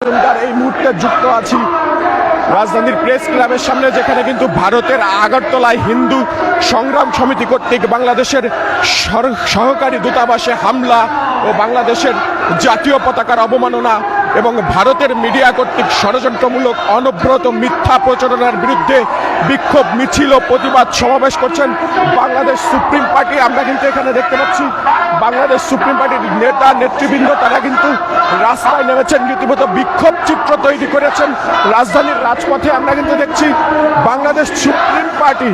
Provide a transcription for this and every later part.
এই মুহূর্তে যুক্ত আছি রাজধানীর প্রেস ক্লাবের সামনে, যেখানে কিন্তু ভারতের আগরতলায় হিন্দু সংগ্রাম সমিতি কর্তৃক বাংলাদেশের সহকারী দূতাবাসে হামলা ও বাংলাদেশের জাতীয় পতাকার অবমাননা এবং ভারতের মিডিয়া কর্তৃক ষড়যন্ত্রমূলক, অনব্রত মিথ্যা প্রচারণার বিরুদ্ধে বিক্ষোভ, মিছিল ও প্রতিবাদ সমাবেশ করছেন বাংলাদেশ সুপ্রিম পার্টি। আমরা কিন্তু এখানে দেখতে পাচ্ছি বাংলাদেশ সুপ্রিম পার্টির নেতা, নেতৃবৃন্দ, তারা কিন্তু রাস্তায় নেমেছেন, রীতিমতো বিক্ষোভ চিত্র তৈরি করেছেন রাজধানীর রাজপথে। আমরা কিন্তু দেখছি বাংলাদেশ সুপ্রিম পার্টি,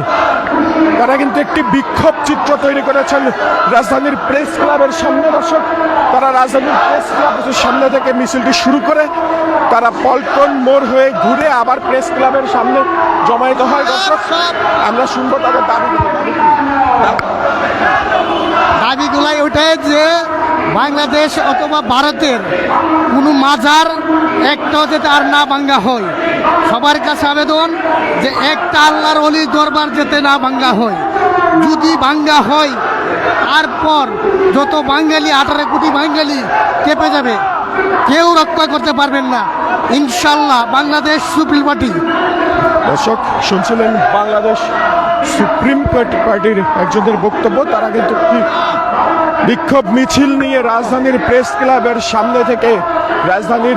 তারা কিন্তু একটি বিক্ষোভ চিত্র তৈরি করেছেন রাজধানীর প্রেস ক্লাবের সামনে। দর্শক, তারা রাজধানীর প্রেস ক্লাবের সামনে থেকে মিছিলটি শুরু করে তারা পল্টন মোড় হয়ে ঘুরে আবার প্রেস ক্লাবের সামনে জমায়েত হয়। দর্শক, আমরা শুনব তাদের দাবি। দাবিগুলাই ওটাই যে বাংলাদেশ অথবা ভারতের কোনো মাজার একটাও যাতে আর না ভাঙ্গা হয়। সবার কাছে আবেদন যে একটা আল্লাহর অলি দরবার যেতে না ভাঙ্গা হয়। যদি ভাঙ্গা হয়, তারপর যত বাঙালি, আঠারো কোটি বাঙালি কেঁপে যাবে। কেউ রক্ষা করতে পারবেন না। ইনশাল্লাহ বাংলাদেশ সুপ্রিম পার্টি। দর্শক, শুনছিলেন বাংলাদেশ সুপ্রিম কোর্ট- পার্টির একজনের বক্তব্য, তারা কিন্তু বিক্ষোভ মিছিল নিয়ে রাজধানীর প্রেস ক্লাবের সামনে থেকে রাজধানীর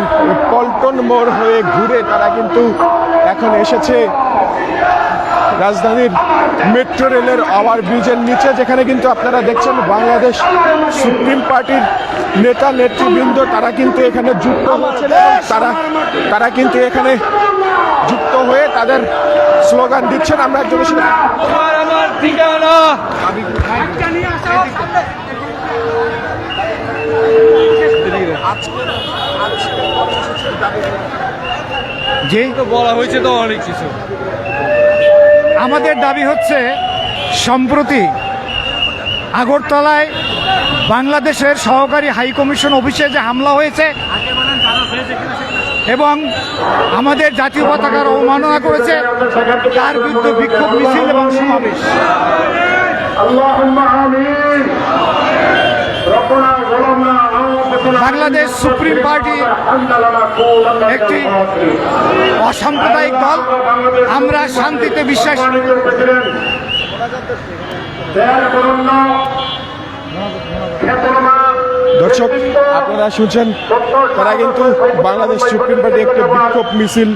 পল্টন মোড় হয়ে ঘুরে তারা কিন্তু এখন এসেছে। রাজধানীর মেট্রো রেলের ওভার ব্রিজের নিচে যেখানে কিন্তু আপনারা দেখছেন বাংলাদেশ সুপ্রিম পার্টির নেতা নেতৃবৃন্দ তারা কিন্তু এখানে যুক্ত হয়েছেন এবং তারা তারা কিন্তু এখানে যুক্ত হয়ে তাদের স্লোগান দিচ্ছেন। আমরা একজনের সাথে আমার আমার ঠিকানা। যে তো বলা হয়েছে তো অনেক কিছু। আমাদের দাবি হচ্ছে সম্প্রতি আগরতলায় বাংলাদেশের সহকারী হাই কমিশন অফিসে যে হামলা হয়েছে এবং আমাদের জাতীয় পতাকার অবমাননা করেছে, তার বিরুদ্ধে বিক্ষোভ মিছিল এবং সমাবেশ। বাংলাদেশ সুপ্রিম পার্টি একটি অসাম্প্রদায়িক দল আমরা শান্তিতে বিশ্বাস। দর্শক, আপনারা শুনছেন, তারা কিন্তু বাংলাদেশ সুপ্রিম পার্টি একটি বিক্ষোভ মিছিল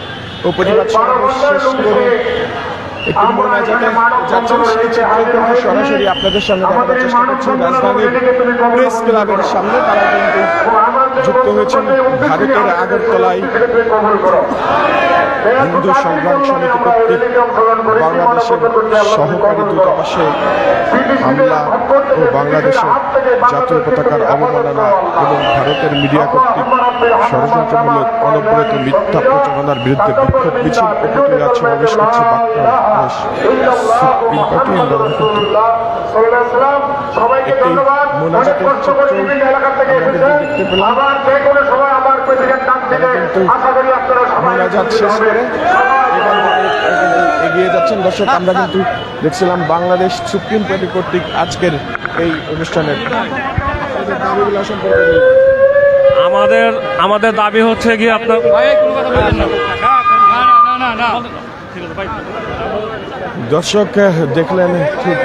ও সমাবেশ শেষ করে একটি মোনাজাতে যাচ্ছেন সেই চিত্র কিন্তু সরাসরি আপনাদের সামনে দেখানোর চেষ্টা করছেন রাজধানীর প্রেস ক্লাবের সামনে তারা কিন্তু যুক্ত হয়েছেন ভারতের আগরতলায়। হিন্দু সংগ্রাম সমিতি কর্তৃক বাংলাদেশের সহকারী দূতাবাসে হামলা ও বাংলাদেশের জাতীয় পতাকার অবমাননা এবং ভারতের মিডিয়া কর্তৃক ষড়যন্ত্রমূলক অনবরত মিথ্যা প্রচারণার বিরুদ্ধে বিক্ষোভ মিছিল ও প্রতিবাদ সমাবেশ করছে একটি মোনাজাতের চিত্র দেখতে পেলাম। মোনাজাত শেষ করে। এগিয়ে যাচ্ছেন। দর্শক আমরা কিন্তু দেখছিলাম বাংলাদেশ সুপ্রিম পার্টি কর্তৃক আজকের এই অনুষ্ঠানের। আমাদের আমাদের দাবি হচ্ছে কি আপনার দর্শক দেখলেন ঠিক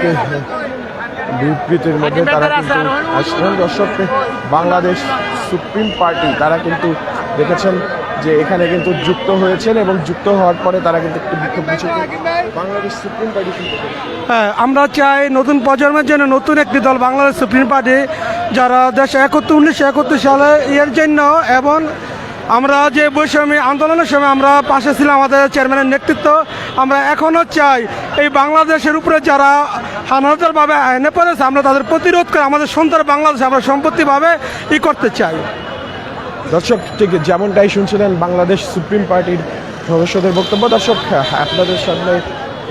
বিবৃতির মধ্যে তারা কিন্তু আসলেন দর্শক বাংলাদেশ সুপ্রিম পার্টি তারা কিন্তু দেখেছেন যে এখানে কিন্তু যুক্ত হয়েছেন এবং যুক্ত হওয়ার পরে তারা কিন্তু একটি বিক্ষোভ মিছিল বাংলাদেশ সুপ্রিম পার্টি হ্যাঁ আমরা চাই নতুন প্রজন্মের জন্য নতুন একটি দল বাংলাদেশ সুপ্রিম পার্টি, যারা দেশ একত্র উনিশশো একাত্তর সালে এর জন্য এবং আমরা যে বৈষম্য আন্দোলনের সময় আমরা পাশে ছিলাম, আমাদের চেয়ারম্যানের নেতৃত্ব, আমরা এখনও চাই এই বাংলাদেশের উপরে যারা হানাদারভাবে আইনে পড়েছে, আমরা তাদের প্রতিরোধ করে আমাদের সুন্দর বাংলাদেশ আমরা সম্পত্তিভাবে ই করতে চাই। দর্শক, ঠিক যেমনটাই শুনছিলেন বাংলাদেশ সুপ্রিম পার্টির সদস্যদের বক্তব্য, দর্শক, আপনাদের সামনে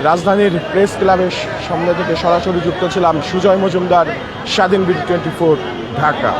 রাজধানীর প্রেস ক্লাবের সামনে থেকে সরাসরি যুক্ত ছিলাম সুজয় মজুমদার, স্বাধীন বিট টোয়েন্টি ফোর, ঢাকা।